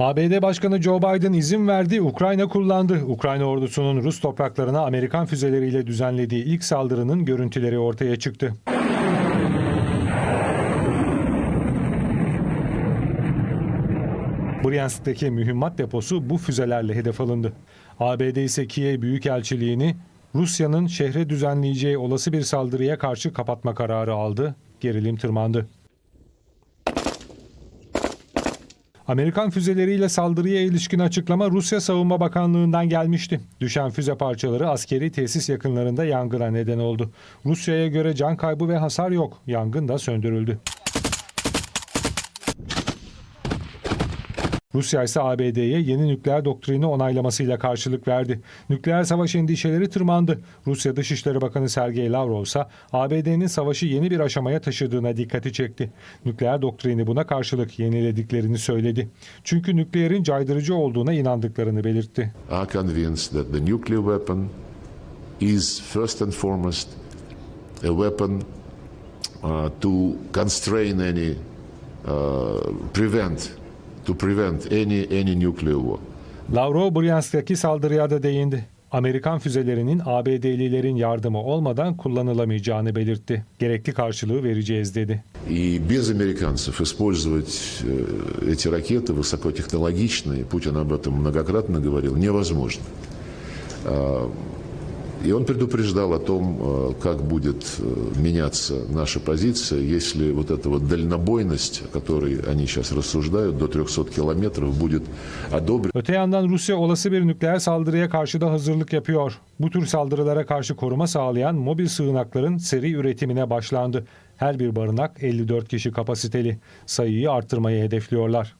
ABD Başkanı Joe Biden izin verdi, Ukrayna kullandı. Ukrayna ordusunun Rus topraklarına Amerikan füzeleriyle düzenlediği ilk saldırının görüntüleri ortaya çıktı. Bryansk'taki mühimmat deposu bu füzelerle hedef alındı. ABD ise Kiev Büyükelçiliğini Rusya'nın şehre düzenleyeceği olası bir saldırıya karşı kapatma kararı aldı. Gerilim tırmandı. Amerikan füzeleriyle saldırıya ilişkin açıklama Rusya Savunma Bakanlığı'ndan gelmişti. Düşen füze parçaları askeri tesis yakınlarında yangına neden oldu. Rusya'ya göre can kaybı ve hasar yok. Yangın da söndürüldü. Rusya ise ABD'ye yeni nükleer doktrini onaylamasıyla karşılık verdi. Nükleer savaş endişeleri tırmandı. Rusya Dışişleri Bakanı Sergey Lavrov ise ABD'nin savaşı yeni bir aşamaya taşıdığına dikkati çekti. Nükleer doktrini buna karşılık yenilediklerini söyledi. Çünkü nükleerin caydırıcı olduğuna inandıklarını belirtti. are convinced that the nuclear weapon is first and foremost a weapon uh, to constrain any, uh, prevent, to prevent any any nuclear war. Lavrov Bryansk'taki saldırıya da değindi. Amerikan füzelerinin ABD'lilerin yardımı olmadan kullanılamayacağını belirtti. Gerekli karşılığı vereceğiz dedi. И без американцев использовать э, эти ракеты высокотехнологичные, Путин об этом многократно говорил, невозможно. А, И он предупреждал о том, э, как будет э, меняться наша позиция, если вот эта вот дальнобойность, о которой они сейчас рассуждают, до 300 километров будет одобрена. Öte yandan Rusya olası bir nükleer saldırıya karşı da hazırlık yapıyor. Bu tür saldırılara karşı koruma sağlayan mobil sığınakların seri üretimine başlandı. Her bir barınak 54 kişi kapasiteli. Sayıyı arttırmayı hedefliyorlar.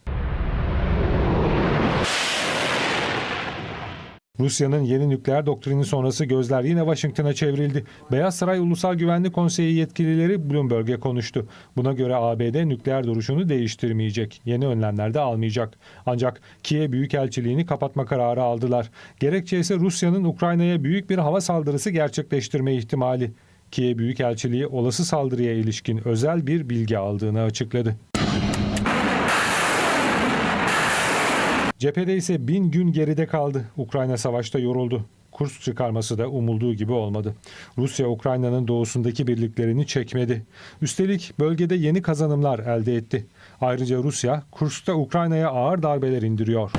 Rusya'nın yeni nükleer doktrini sonrası gözler yine Washington'a çevrildi. Beyaz Saray Ulusal Güvenlik Konseyi yetkilileri Bloomberg'e konuştu. Buna göre ABD nükleer duruşunu değiştirmeyecek. Yeni önlemler de almayacak. Ancak Kiev Büyükelçiliğini kapatma kararı aldılar. Gerekçe ise Rusya'nın Ukrayna'ya büyük bir hava saldırısı gerçekleştirme ihtimali. Kiev Büyükelçiliği olası saldırıya ilişkin özel bir bilgi aldığını açıkladı. Cephede ise bin gün geride kaldı. Ukrayna savaşta yoruldu. Kurs çıkarması da umulduğu gibi olmadı. Rusya Ukrayna'nın doğusundaki birliklerini çekmedi. Üstelik bölgede yeni kazanımlar elde etti. Ayrıca Rusya Kursk'ta Ukrayna'ya ağır darbeler indiriyor.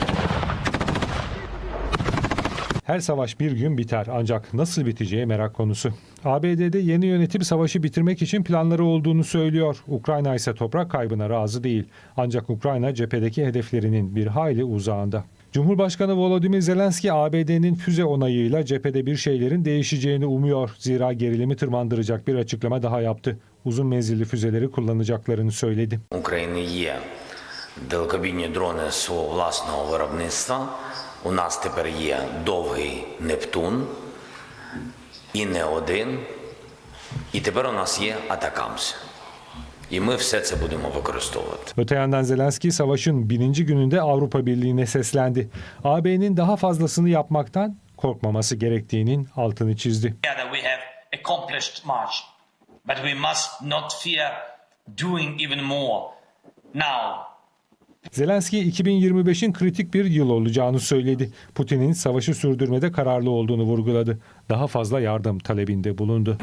Her savaş bir gün biter ancak nasıl biteceği merak konusu. ABD'de yeni yönetim savaşı bitirmek için planları olduğunu söylüyor. Ukrayna ise toprak kaybına razı değil. Ancak Ukrayna cephedeki hedeflerinin bir hayli uzağında. Cumhurbaşkanı Volodymyr Zelenski ABD'nin füze onayıyla cephede bir şeylerin değişeceğini umuyor. Zira gerilimi tırmandıracak bir açıklama daha yaptı. Uzun menzilli füzeleri kullanacaklarını söyledi. Ukrayna далекобійні дрони свого власного виробництва. У нас тепер є довгий Нептун і не один. І тепер у нас є Атакамс. І ми все це будемо використовувати. Öte yandan Zelenski savaşın bininci gününde Avrupa Birliği'ne seslendi. AB'nin daha fazlasını yapmaktan korkmaması gerektiğinin altını çizdi. together we have accomplished much, but we must not fear doing even more now. Zelenski 2025'in kritik bir yıl olacağını söyledi. Putin'in savaşı sürdürmede kararlı olduğunu vurguladı. Daha fazla yardım talebinde bulundu.